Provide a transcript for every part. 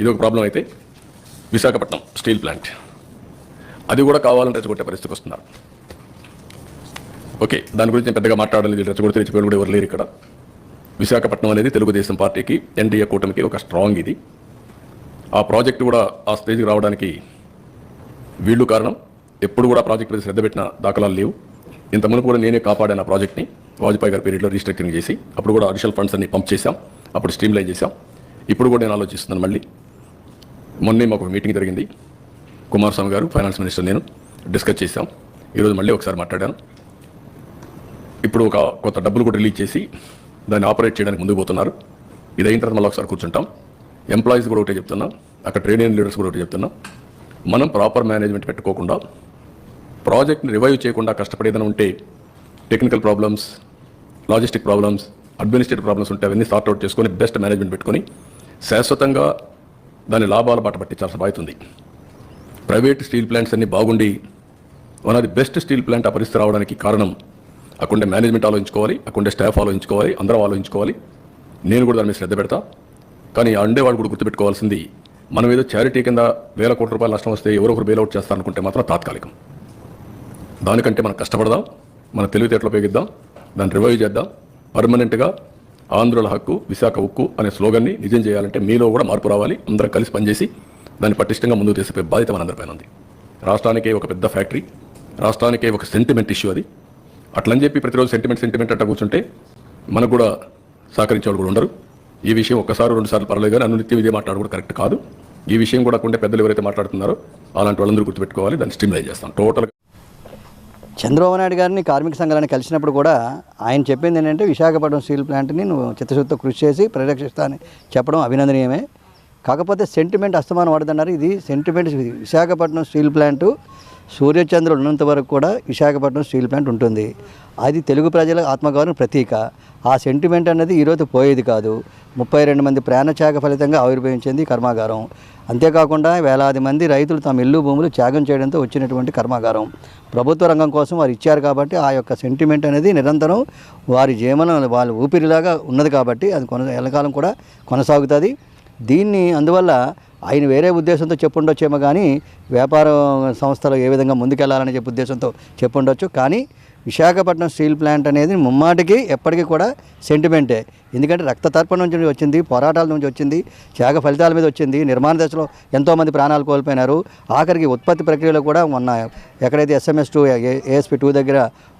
ఇది ఒక ప్రాబ్లం అయితే విశాఖపట్నం స్టీల్ ప్లాంట్. అది కూడా కావాలని రెచ్చగొట్టే పరిస్థితికి వస్తున్నారు. ఓకే దాని గురించి నేను పెద్దగా మాట్లాడాలి రెచ్చగొడితే రెచ్చిపోయి కూడా ఎవరు లేరు ఇక్కడ. విశాఖపట్నం అనేది తెలుగుదేశం పార్టీకి ఎన్డీఏ కూటమికి ఒక స్ట్రాంగ్ ఇది. ఆ ప్రాజెక్టు కూడా ఆ స్టేజ్కి రావడానికి వీళ్ళు కారణం. ఎప్పుడు కూడా ప్రాజెక్ట్ మీద శ్రద్ధ పెట్టిన దాఖలాలు లేవు. ఇంతకుముందు కూడా నేనే కాపాడాను ఆ ప్రాజెక్ట్ని వాజ్పేయి గారి పీరియడ్లో రీస్ట్రక్చరింగ్ చేసి అప్పుడు కూడా అడిషనల్ ఫండ్స్ అన్ని పంప్ చేశాం. అప్పుడు స్ట్రీమ్లైన్ చేశాం. ఇప్పుడు కూడా నేను ఆలోచిస్తున్నాను మళ్ళీ. మొన్నే మాకు ఒక మీటింగ్ జరిగింది. కుమారస్వామి గారు ఫైనాన్స్ మినిస్టర్ నేను డిస్కస్ చేశాం. ఈరోజు మళ్ళీ ఒకసారి మాట్లాడాను. ఇప్పుడు ఒక కొత్త డబ్బులు కూడా రిలీజ్ చేసి దాన్ని ఆపరేట్ చేయడానికి ముందుకు పోతున్నారు. ఇది అయిన తర్వాత మళ్ళీ ఒకసారి కూర్చుంటాం. ఎంప్లాయీస్ కూడా ఒకటే చెప్తున్నాం. అక్కడ ట్రేడ్ యూనియన్ లీడర్స్ కూడా ఒకటి చెప్తున్నాం. మనం ప్రాపర్ మేనేజ్మెంట్ పెట్టుకోకుండా ప్రాజెక్ట్ని రివైవ్ చేయకుండా కష్టపడేదైనా ఉంటే technical problems logistic problems administrative problems ఉంటే అవన్నీ సార్ట్అవుట్ చేసుకొని బెస్ట్ మేనేజ్మెంట్ పెట్టుకొని శాశ్వతంగా దాని లాభాల బాట పట్టించాల్సిన బాధ్యత ఉంది. ప్రైవేట్ స్టీల్ ప్లాంట్స్ అన్నీ బాగుండి one of the best steel plant ఆ పరిస్థితి రావడానికి కారణం అక్కడే మేనేజ్మెంట్ ఆలోచించుకోవాలి అక్కడే స్టాఫ్ ఆలోచించుకోవాలి అందరూ ఆలోచించుకోవాలి. నేను కూడా దాని మీద శ్రద్ధ పెడతా. కానీ ఆ కూడా గుర్తుపెట్టుకోవాల్సింది మనం ఏదో చారిటీ కింద వేల కోట్ల రూపాయల నష్టం వస్తే ఎవరో ఒకరు బెయిల్అవుట్ చేస్తారనుకుంటే మాత్రం తాత్కాలికం. దానికంటే మనం కష్టపడదాం మన తెలివితేటలు ఉపయోగిద్దాం దాన్ని రివైవ్ చేద్దాం పర్మనెంట్గా ఆంధ్రుల హక్కు విశాఖ ఉక్కు అనే స్లోగన్ని నిజం చేయాలంటే మీలో కూడా మార్పు రావాలి. అందరం కలిసి పనిచేసి దాన్ని పటిష్టంగా ముందుకు తీసుకుపోయే బాధ్యత మనందరిపైన ఉంది. రాష్ట్రానికే ఒక పెద్ద ఫ్యాక్టరీ రాష్ట్రానికే ఒక సెంటిమెంట్ ఇష్యూ అది. అట్లని చెప్పి ప్రతిరోజు సెంటిమెంట్ సెంటిమెంట్ అట్లా కూర్చుంటే మనకు కూడా సహకరించే వాళ్ళు కూడా ఉండరు. ఈ విషయం ఒక్కసారి రెండు సార్లు పర్లేదు కానీ అనునిత్యం ఇదే మాట్లాడు కరెక్ట్ కాదు. ఈ విషయం కూడా కొంటే పెద్దలు ఎవరైతే మాట్లాడుతున్నారో అలాంటి వాళ్ళందరూ గుర్తుపెట్టుకోవాలి. దాన్ని స్ట్రీమ్లైన్ చేస్తాం. టోటల్ చంద్రబాబు నాయుడు గారిని కార్మిక సంఘాలను కలిసినప్పుడు కూడా ఆయన చెప్పింది ఏంటంటే విశాఖపట్నం స్టీల్ ప్లాంట్ని నువ్వు చిత్తశుద్ధితో కృషి చేసి పరిరక్షిస్తా చెప్పడం అభినందనీయమే. కాకపోతే సెంటిమెంట్ అస్తమానం వాడుతున్నారు. ఇది సెంటిమెంట్ విశాఖపట్నం స్టీల్ ప్లాంటు సూర్యచంద్రుడు ఉన్నంత వరకు కూడా విశాఖపట్నం స్టీల్ ప్లాంట్ ఉంటుంది. అది తెలుగు ప్రజల ఆత్మగౌరవం ప్రతీక. ఆ సెంటిమెంట్ అనేది ఈరోజు పోయేది కాదు. ముప్పై రెండు మంది ప్రాణత్యాగ ఫలితంగా ఆవిర్భవించింది కర్మాగారం. అంతేకాకుండా వేలాది మంది రైతులు తమ ఇల్లు భూములు త్యాగం చేయడంతో వచ్చినటువంటి కర్మాగారం. ప్రభుత్వ రంగం కోసం వారు ఇచ్చారు కాబట్టి ఆ యొక్క సెంటిమెంట్ అనేది నిరంతరం వారి జీవనం వాళ్ళ ఊపిరిలాగా ఉన్నది కాబట్టి అది కొన ఎల్లకాలం కూడా కొనసాగుతుంది. దీన్ని అందువల్ల ఆయన వేరే ఉద్దేశంతో చెప్పుండొచ్చేమో కానీ వ్యాపార సంస్థలు ఏ విధంగా ముందుకెళ్ళాలనే చెప్పే ఉద్దేశంతో చెప్పుండొచ్చు. కానీ విశాఖపట్నం స్టీల్ ప్లాంట్ అనేది ముమ్మాటికి ఎప్పటికీ కూడా సెంటిమెంటే. ఎందుకంటే రక్త తర్పణ నుంచి వచ్చింది పోరాటాల నుంచి వచ్చింది త్యాగ ఫలితాల మీద వచ్చింది నిర్మాణ దశలో ఎంతోమంది ప్రాణాలు కోల్పోయినారు. ఆఖరికి ఉత్పత్తి ప్రక్రియలో కూడా మొన్న ఎక్కడైతే ఎస్ఎంఎస్ టూ ఏఎస్పి టూ దగ్గర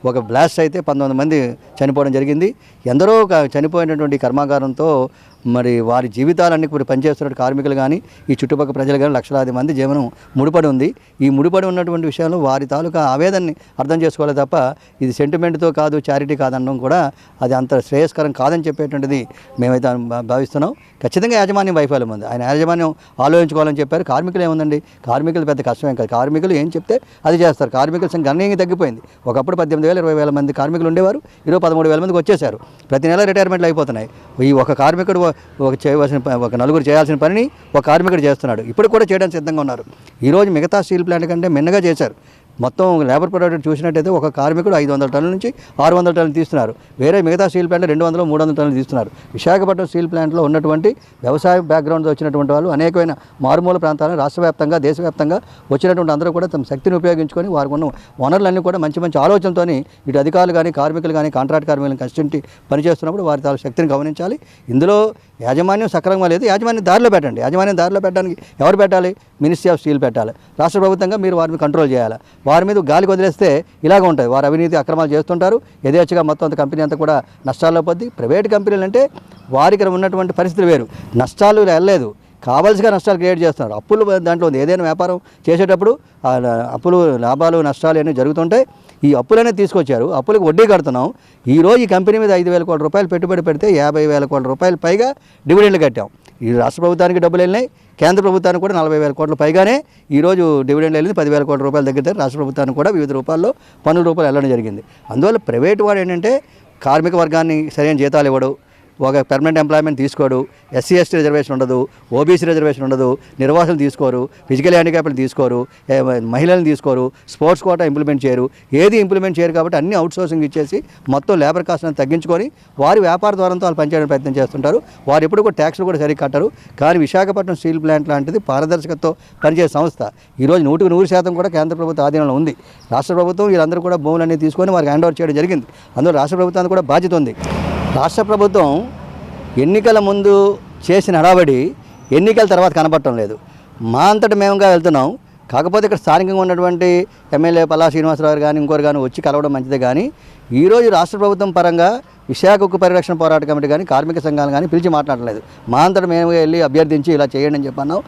ఒక బ్లాస్ట్ అయితే పంతొమ్మిది మంది చనిపోవడం జరిగింది. ఎందరో చనిపోయినటువంటి కర్మాగారంతో మరి వారి జీవితాలన్నీ ఇప్పుడు పనిచేస్తున్న కార్మికులు కానీ ఈ చుట్టుపక్కల ప్రజలు కానీ లక్షలాది మంది జీవనం ముడిపడి ఉంది. ఈ ముడిపడి ఉన్నటువంటి విషయంలో వారి తాలూకా ఆవేదనని అర్థం చేసుకోవాలి తప్ప ఇది సెంటిమెంట్తో కాదు చారిటీ కాదనడం కూడా అది అంత శ్రేయస్కరం కాదని చెప్పేటువంటిది మేమైతే భా- భావిస్తున్నాం. ఖచ్చితంగా యాజమాన్యం వైఫల్యం ఉంది. ఆయన యాజమాన్యం ఆలోచించుకోవాలని చెప్పారు. కార్మికులు ఏముందండి? కార్మికులు పెద్ద కష్టమేం కాదు. కార్మికులు ఏం చెప్తే అది చేస్తారు. కార్మికుల సంఖ్య గణనీయంగా తగ్గిపోయింది. ఒకప్పుడు పద్దెనిమిది వేల ఇరవై వేల మంది కార్మికులు ఉండేవారు. ఈరోజు పదమూడు వేల మందికి వచ్చేసారు ప్రతి నెల రిటైర్మెంట్లు అయిపోతున్నాయి. ఈ ఒక కార్మికుడు ఒక- చేయవలసిన ఒక నలుగురు చేయాల్సిన పనిని ఒక కార్మికుడు చేస్తున్నాడు. ఇప్పుడు కూడా చేయడానికి సిద్ధంగా ఉన్నారు. ఈరోజు మిగతా స్టీల్ ప్లాంట్ కంటే మిన్నగా చేశారు. మొత్తం లేబర్ ప్రొడక్ట్ చూసినట్టయితే ఒక కార్మికుడు ఐదు వందల టన్నుల నుంచి ఆరు వందల టన్నులు తీస్తున్నారు. వేరే మిగతా స్టీల్ ప్లాంట్ రెండు వందలు మూడు వందల టన్నులు తీస్తున్నారు. విశాఖపట్నం స్టీల్ ప్లాంట్లో ఉన్నటువంటి వ్యవసాయ బ్యాక్గ్రౌండ్తో వచ్చినటువంటి వాళ్ళు అనేకమైన మారుమూల ప్రాంతాలను రాష్ట్ర వ్యాప్తంగా దేశవ్యాప్తంగా వచ్చినటువంటి అందరూ కూడా తమ శక్తిని ఉపయోగించుకొని వారికి ఉన్న వనరులన్నీ కూడా మంచి మంచి ఆలోచనతో ఇటు అధికారులు కానీ కార్మికులు కానీ కాంట్రాక్ట్ కార్మికులు కష్టంటి పనిచేస్తున్నప్పుడు వారి తాలూ శక్తిని గమనించాలి. ఇందులో యాజమాన్యం సక్రమంగా లేదు. యాజమాన్యం దారిలో పెట్టండి. యాజమాన్యం దారిలో పెట్టడానికి ఎవరు పెట్టాలి? మినిస్ట్రీ ఆఫ్ స్టీల్ పెట్టాలి. రాష్ట్ర ప్రభుత్వంగా మీరు వారిని కంట్రోల్ చేయాలి. వారి మీద గాలికి వదిలేస్తే ఇలాగ ఉంటుంది వారు అవినీతి అక్రమాలు చేస్తుంటారు. యథేచ్ఛగా మొత్తం అంత కంపెనీ అంతా కూడా నష్టాల్లో పోద్ది ప్రైవేట్ కంపెనీలు అంటే వారికి ఉన్నటువంటి పరిస్థితులు వేరు. నష్టాలు వెళ్ళలేదు. కావాల్సిగా నష్టాలు క్రియేట్ చేస్తున్నారు. అప్పులు దాంట్లో ఉంది. ఏదైనా వ్యాపారం చేసేటప్పుడు అప్పులు లాభాలు నష్టాలు అన్నీ జరుగుతుంటాయి. ఈ అప్పులనే తీసుకొచ్చారు. అప్పులకు వడ్డీ కడుతున్నాం. ఈ రోజు ఈ కంపెనీ మీద ఐదు వేల కోట్ల రూపాయలు పెట్టుబడి పెడితే యాభై వేల కోట్ల రూపాయలు పైగా డివిడెండ్లు కట్టాం. ఈ రాష్ట్ర ప్రభుత్వానికి డబ్బులు వెళ్ళినాయి కేంద్ర ప్రభుత్వానికి కూడా నలభై వేల కోట్ల పైగానే ఈరోజు డివిడెండ్ వెళ్ళింది పదివేల కోట్ల రూపాయల దగ్గర రాష్ట్ర ప్రభుత్వానికి కూడా వివిధ రూపాల్లో పన్నుల రూపాయలు వెళ్ళడం జరిగింది. అందువల్ల ప్రైవేటు వాడు ఏంటంటే కార్మిక వర్గాన్ని సరైన జీతాలు ఇవ్వడు ఒక పెర్మనెంట్ ఎంప్లాయ్మెంట్ తీసుకోడు ఎస్సీ ఎస్టీ రిజర్వేషన్ ఉండదు ఓబీసీ రిజర్వేషన్ ఉండదు నిర్వాసులు తీసుకోరు ఫిజికల్ హ్యాండిక్యాప్లు తీసుకోరు మహిళలను తీసుకోరు స్పోర్ట్స్ కోటా ఇంప్లిమెంట్ చేయరు. ఏది ఇంప్లిమెంట్ చేయరు కాబట్టి అన్ని అవుట్ సోర్సింగ్ ఇచ్చేసి మొత్తం లేబర్ కాస్ట్ని తగ్గించుకొని వారి వ్యాపార ద్వారంతో వాళ్ళు పనిచేయడానికి ప్రయత్నం చేస్తుంటారు. వారు ఎప్పుడు కూడా ట్యాక్స్లు కూడా సరిగ్గా కట్టరు. కానీ విశాఖపట్నం స్టీల్ ప్లాంట్ లాంటిది పారదర్శకతతో పనిచేసే సంస్థ. ఈరోజు నూటికి నూరు శాతం కూడా కేంద్ర ప్రభుత్వ ఆధీనంలో ఉంది. రాష్ట్ర ప్రభుత్వం వీళ్ళందరూ కూడా భూములన్నీ తీసుకొని వారికి హ్యాండ్ ఓవర్ చేయడం జరిగింది. అందులో రాష్ట్ర ప్రభుత్వానికి కూడా బాధ్యత ఉంది. రాష్ట్ర ప్రభుత్వం ఎన్నికల ముందు చేసిన హడావడి ఎన్నికల తర్వాత కనపడటం లేదు. మా అంతట మేముగా వెళ్తున్నాం. కాకపోతే ఇక్కడ స్థానికంగా ఉన్నటువంటి ఎమ్మెల్యే పల్లా శ్రీనివాసరావు గారు కానీ ఇంకోరు కానీ వచ్చి కలవడం మంచిదే కానీ ఈరోజు రాష్ట్ర ప్రభుత్వం పరంగా విశాఖ ఉక్కు పరిరక్షణ పోరాట కమిటీ కానీ కార్మిక సంఘాలు కానీ పిలిచి మాట్లాడలేదు. మా అంతట మేము వెళ్ళి అభ్యర్థించి ఇలా చేయండి అని చెప్పన్నాం.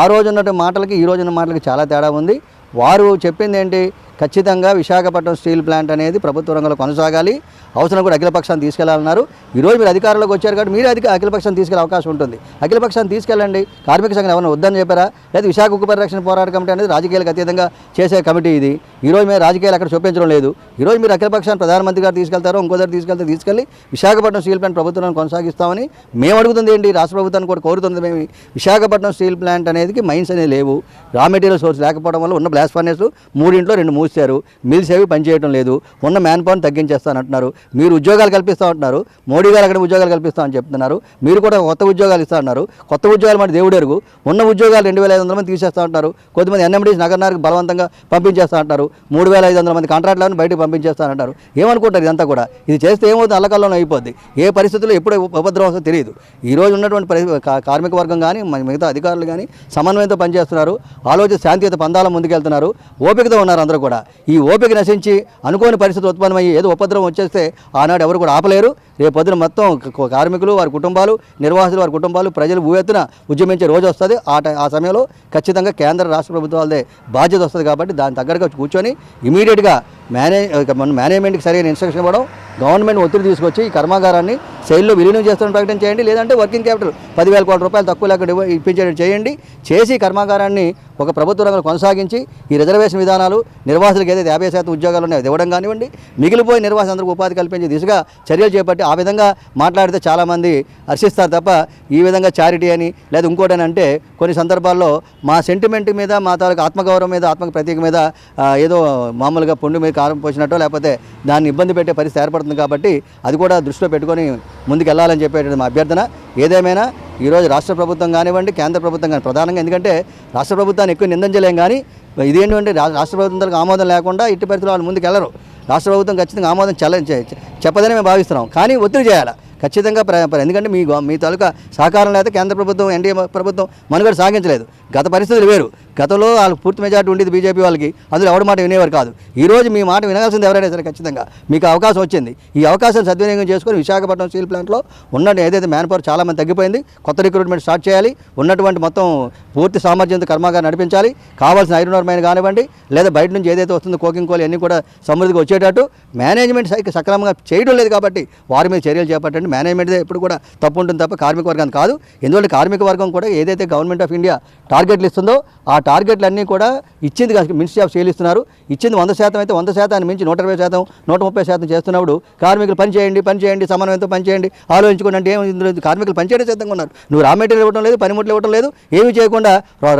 ఆ రోజు ఉన్నటువంటి మాటలకి ఈ రోజు ఉన్న మాటలకి చాలా తేడా ఉంది. వారు చెప్పింది ఏంటి? ఖచ్చితంగా విశాఖపట్నం స్టీల్ ప్లాంట్ అనేది ప్రభుత్వ రంగంలో కొనసాగాలి. అవసరం కూడా అఖిలపక్షాన్ని తీసుకెళ్ళాలన్నారు. ఈరోజు మీరు అధికారంలోకి వచ్చారు కాబట్టి మీరు అధిక అఖిలపక్షాన్ని తీసుకెళ్ళే అవకాశం ఉంటుంది. అఖిలపక్షాన్ని తీసుకెళ్ళండి. కార్మిక సంఘం ఎవరైనా వద్దని చెప్పారా? లేదా విశాఖ ఉక్కు పరిరక్షణ పోరాట కమిటీ అనేది రాజకీయాలకు అతీతంగా చేసే కమిటీ ఇది. ఈరోజు మేము రాజకీయాలు అక్కడ చూపించడం లేదు. ఈరోజు మీరు అఖిలపక్షాన్ని ప్రధానమంత్రి గారు తీసుకెళ్తారో ఇంకో దగ్గర తీసుకెళ్తే తీసుకెళ్ళి విశాఖపట్నం స్టీల్ ప్లాంట్ ప్రభుత్వాన్ని కొనసాగిస్తామని మేము అడుగుతుంది ఏంటి? రాష్ట్ర ప్రభుత్వాన్ని కూడా కోరుతుంది. మేము విశాఖపట్నం స్టీల్ ప్లాంట్ అనేది మైన్స్ అనేది లేవు. రా మెటీరియల్ సోర్స్ లేకపోవడం వల్ల ఉన్న బ్లాస్ట్ మూడింట్లో రెండు మూసారు మిల్స్ ఏవి పనిచేయడం లేదు. ఉన్న మ్యాన్ పవర్ని తగ్గించేస్తానంటున్నారు మీరు ఉద్యోగాలు కల్పిస్తా ఉంటున్నారు మోడీ గారు అక్కడ ఉద్యోగాలు కల్పిస్తామని చెప్తున్నారు. మీరు కూడా కొత్త ఉద్యోగాలు ఇస్తా ఉన్నారు కొత్త ఉద్యోగాలు మన దేవుడు ఎరుగు. ఉన్న ఉద్యోగాలు రెండు వేల ఐదు వందల మంది తీసేస్తా ఉంటారు కొద్దిమంది ఎన్ఎండీస్ నగరానికి బలవంతంగా పంపించేస్తా అంటారు మూడు వేల ఐదు వందల మంది కాంట్రాక్ట్లను బయటకు పంపించేస్తానంటారు ఏమనుకుంటారు ఇదంతా కూడా? ఇది చేస్తే ఏమవుతుంది? అల్లకల్లోనే అయిపోద్ది. ఏ పరిస్థితుల్లో ఎప్పుడు ఉపద్రవం వస్తుందో తెలియదు. ఈ రోజు ఉన్నటువంటి పరి కార్మిక వర్గం కానీ మిగతా అధికారులు కానీ సమన్వయంతో పనిచేస్తున్నారు. ఆలోచన శాంతియుత పందాల ముందుకెళ్తున్నారు. ఓపికతో ఉన్నారు అందరూ కూడా. ఈ ఓపిక నశించి అనుకోని పరిస్థితులు ఉత్పన్నమయ్యి ఏదో ఉపద్రవం వచ్చేస్తే ఆనాడు ఎవరు కూడా ఆపలేరు. రేపు మొత్తం కార్మికులు వారి కుటుంబాలు నిర్వాహకులు వారి కుటుంబాలు ప్రజలు భూయెత్తున ఉద్యమించే రోజు వస్తుంది. ఆ ఆ సమయంలో ఖచ్చితంగా కేంద్ర రాష్ట్ర ప్రభుత్వాలదే బాధ్యత వస్తుంది కాబట్టి దాని దగ్గరగా కూర్చొని ఇమీడియట్గా మేనేజ్ మన మేనేజ్మెంట్కి సరైన ఇన్స్ట్రక్షన్ ఇవ్వడం గవర్నమెంట్ ఒత్తిడి తీసుకొచ్చి ఈ కర్మాగారాన్ని శైలిలో విలీనం చేస్తున్న ప్రకటన చేయండి లేదంటే వర్కింగ్ క్యాపిటల్ పదివేల కోట్ల రూపాయలు తక్కువ లేక ఇప్పించేటట్టు చేయండి. చేసి కర్మాగారాన్ని ఒక ప్రభుత్వ రంగంలో కొనసాగించి ఈ రిజర్వేషన్ విధానాలు నిర్వాసులకు ఏదైతే యాభై శాతం ఉద్యోగాలు ఉన్నాయో అది ఇవ్వడం కానివ్వండి మిగిలిపోయి నిర్వాసులందరికీ ఉపాధి కల్పించే దిశగా చర్యలు చేపట్టి ఆ విధంగా మాట్లాడితే చాలామంది హర్షిస్తారు తప్ప ఈ విధంగా చారిటీ అని లేదా ఇంకోటి అని అంటే కొన్ని సందర్భాల్లో మా సెంటిమెంట్ మీద మా తాలూకు ఆత్మగౌరవం మీద ఆత్మ ప్రతీక మీద ఏదో మామూలుగా పుండు మీద కారం పోసినట్టో లేకపోతే దాన్ని ఇబ్బంది పెట్టే పరిస్థితి ఏర్పడుతుంది కాబట్టి అది కూడా దృష్టిలో పెట్టుకొని ముందుకు వెళ్ళాలని మా అభ్యర్థన. ఏదేమైనా ఈరోజు రాష్ట్ర ప్రభుత్వం కానివ్వండి కేంద్ర ప్రభుత్వం కానీ ప్రధానంగా ఎందుకంటే రాష్ట్ర ప్రభుత్వాన్ని ఎక్కువ నిందించలేం కానీ ఇదేంటంటే రా- రాష్ట్ర ప్రభుత్వాలకు ఆమోదం లేకుండా ఇట్టి పరిస్థితులు వాళ్ళు ముందుకు వెళ్ళరు రాష్ట్ర ప్రభుత్వం ఖచ్చితంగా ఆమోదం చల్ల చెప్పదని మేము భావిస్తున్నాం. కానీ ఒత్తిడి చేయాలి. ఖచ్చితంగా ప్ర ఎందుకంటే మీ మీ తాలూకా సహకారం లేదా కేంద్ర ప్రభుత్వం ఎన్డీఏ ప్రభుత్వం మనుగడ సాగించలేదు. గత పరిస్థితులు వేరు. గతంలో వాళ్ళు పూర్తి మెజార్టీ ఉండేది బీజేపీ వాళ్ళకి. అందులో ఎవరి మాట వినేవారు కాదు. ఈ రోజు మీ మాట వినాల్సింది ఎవరైనా సరే ఖచ్చితంగా. మీకు అవకాశం వచ్చింది. ఈ అవకాశం సద్వినియోగం చేసుకొని విశాఖపట్నం స్టీల్ ప్లాంట్లో ఉన్న ఏదైతే మ్యాన్ పవర్ చాలా మంది తగ్గిపోయింది కొత్త రిక్రూట్మెంట్ స్టార్ట్ చేయాలి. ఉన్నటువంటి మొత్తం పూర్తి సామర్థ్యంతో కర్మాగారం నడిపించాలి. కావాల్సిన ఐరన్ మైన్ కానివ్వండి లేదా బయట నుంచి ఏదైతే వస్తుందో కోకింగ్ కోల్ అన్నీ కూడా సమృద్ధిగా వచ్చేటట్టు మేనేజ్మెంట్ సైకి సక్రమంగా చేయడం లేదు కాబట్టి వారి మీద చర్యలు చేపట్టండి. మేనేజ్మెంట్ ఎప్పుడు కూడా తప్పు ఉంటుంది తప్ప కార్మిక వర్గం కాదు. ఎందుకంటే కార్మిక వర్గం కూడా ఏదైతే గవర్నమెంట్ ఆఫ్ ఇండియా టార్గెట్లు ఇస్తుందో ఆ టార్గెట్లు అన్నీ కూడా ఇచ్చింది కాదు మినిస్ట్రీ ఆఫ్ సేల్ ఇస్తున్నారు. ఇచ్చింది వంద శాతం అయితే వంద శాతాన్ని మించి నూట ఇరవై శాతం నూట ముప్పై శాతం చేస్తున్నప్పుడు కార్మికులు పని చేయండి పని చేయండి సమన్వయంతో పని చేయండి ఆలోచించుకోండి అంటే ఏమి కార్మికులు పనిచేయడం సిద్ధంగా ఉన్నారు. నువ్వు రా మెటీరియల్ ఇవ్వడం లేదు పనిముట్లు ఇవ్వడం లేదు ఏమీ చేయకుండా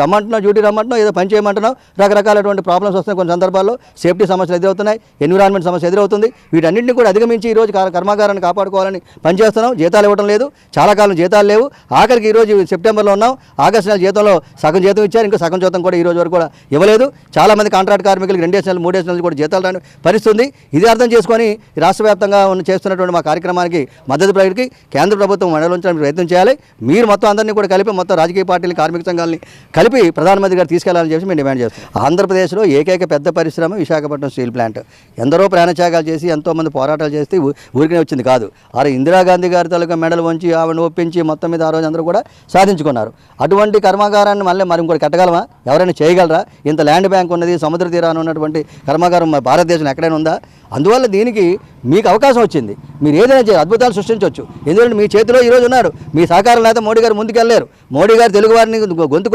రమ్మంటున్నావు డ్యూటీ రమ్మంటున్నావు ఏదో పని చేయమంటున్నావు రకరకాలటువంటి ప్రాబ్లమ్స్ వస్తున్నాయి కొన్ని సందర్భాల్లో. సేఫ్టీ సమస్యలు ఎదురవుతున్నాయి ఎన్విరాన్మెంట్ సమస్య ఎదురవుతుంది. వీటన్నింటినీ కూడా అధిగమించి ఈ రోజు కర్మాగారాన్ని కాపాడుకోవాలని పనిచేస్తున్నాం జీతాలు ఇవ్వడం లేదు చాలా కాలం జీతాలు లేవు. ఆఖరికి ఈ రోజు సెప్టెంబర్లో ఉన్నాం. ఆగస్టు నెల జీతంలో సగం జీతం ఇచ్చారు ఇంకా సగం జీతం కూడా ఈ రోజు వరకు కూడా ఇవ్వలేదు. చాలా మంది కాంట్రాక్ట్ కార్మికులకు రెండేసి నెలలు మూడేసి నెలలు కూడా జీతాలు రాని పరిస్థితుంది. ఇది అర్థం చేసుకొని రాష్ట్ర వ్యాప్తంగా ఉన్న చేస్తున్నటువంటి మా కార్యక్రమానికి మద్దతు ప్రజలకి కేంద్ర ప్రభుత్వం మండలించడానికి ప్రయత్నం చేయాలి. మీరు మొత్తం అందరినీ కూడా కలిపి మొత్తం రాజకీయ పార్టీలు కార్మిక సంఘాలని కలిపి ప్రధానమంత్రి గారు తీసుకెళ్ళాలని చెప్పి మేము డిమాండ్ చేస్తాం ఆంధ్రప్రదేశ్లో ఏకైక పెద్ద పరిశ్రమ విశాఖపట్నం స్టీల్ ప్లాంట్. ఎందరో ప్రాణత్యాగాలు చేసి ఎంతోమంది పోరాటాలు చేస్తే ఊరికనే వచ్చింది కాదు. ఆరు ఇందిరాగాంధీ గారి తాలూకా మెడలు వంచి ఆవిడని ఒప్పించి మొత్తం మీద ఆ రోజు అందరూ కూడా సాధించుకున్నారు. అటువంటి కర్మాగారాన్ని మళ్ళీ మరి ఇంకోటి కట్టగలమా? ఎవరైనా చేయగలరా? ఇంత ల్యాండ్ బ్యాంక్ ఉన్నది సముద్ర తీరాన ఉన్నటువంటి కర్మాగారం భారతదేశం ఎక్కడైనా ఉందా? అందువల్ల దీనికి మీకు అవకాశం వచ్చింది. మీరు ఏదైనా చేయాలి అద్భుతాలు సృష్టించవచ్చు. ఎందుకంటే మీ చేతిలో ఈరోజు ఉన్నారు. మీ సహకారం లేకపోతే మోడీ గారు ముందుకెళ్ళలేరు మోడీ గారు తెలుగు వారిని గొంతు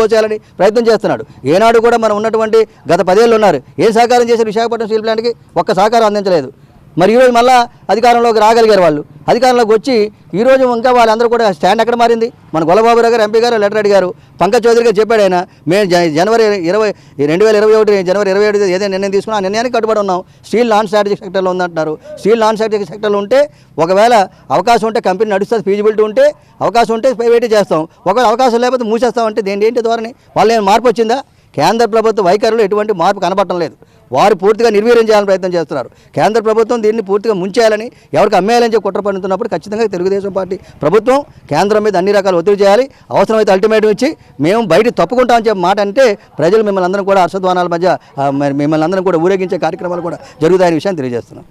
ప్రయత్నం చేస్తున్నాడు. ఏనాడు కూడా మనం ఉన్నటువంటి గత పదేళ్ళు ఉన్నారు. ఏం సహకారం చేశారు విశాఖపట్నం స్టీల్ ప్లాంట్కి? ఒక్క సహకారం అందించలేదు. మరి ఈరోజు మళ్ళీ అధికారంలోకి రాగలిగారు వాళ్ళు. అధికారంలోకి వచ్చి ఈరోజు ఇంకా వాళ్ళందరూ కూడా స్టాండ్ ఎక్కడ మారింది? మన గొల్లబాబు గారు ఎంపీ గారు లెటర్ అడిగారు పంకజ్ చౌదరి గారు చెప్పాడు ఆయన మేము జ- జనవరి ఇరవై రెండు వేల ఇరవై ఒకటి జనవరి ఇరవై ఏడు ఏదైనా నిర్ణయం తీసుకున్నా ఆ నిర్ణయానికి కట్టుబడి ఉన్నాం. స్టీల్ నాన్ స్ట్రాటజిక్ సెక్టర్లో ఉందంటున్నారు. స్టీల్ నాన్ స్ట్రాటజిక్ సెక్టర్లో ఉంటే ఒకవేళ అవకాశం ఉంటే కంపెనీ నడుస్తుంది ఫీజిబిలిటీ ఉంటే అవకాశం ఉంటే ప్రైవేట్ చేస్తాం. ఒకవేళ అవకాశం లేకపోతే మూసేస్తామంటే దేని ఏంటి ధోరణి? వాళ్ళు మార్పు వచ్చిందా? కేంద్ర ప్రభుత్వ వైఖరిలో ఎటువంటి మార్పు కనబడటం లేదు. వారు పూర్తిగా నిర్వీర్యం చేయాలని ప్రయత్నం చేస్తున్నారు. కేంద్ర ప్రభుత్వం దీన్ని పూర్తిగా ముంచేయాలని ఎవరికి అమ్మేయాలని చెప్పి కుట్ర పడుతున్నప్పుడు ఖచ్చితంగా తెలుగుదేశం పార్టీ ప్రభుత్వం కేంద్రం మీద అన్ని రకాల ఒత్తిడి చేయాలి. అవసరమైతే అల్టిమేటం ఇచ్చి మేము బయట తప్పుకుంటామని చెప్పి మాట అంటే ప్రజలు మిమ్మల్ని అందరం కూడా హర్షధ్వానాల మధ్య మిమ్మల్ని అందరం కూడా ఊరేగించే కార్యక్రమాలు కూడా జరుగుతాయనే విషయాన్ని తెలియజేస్తున్నాం.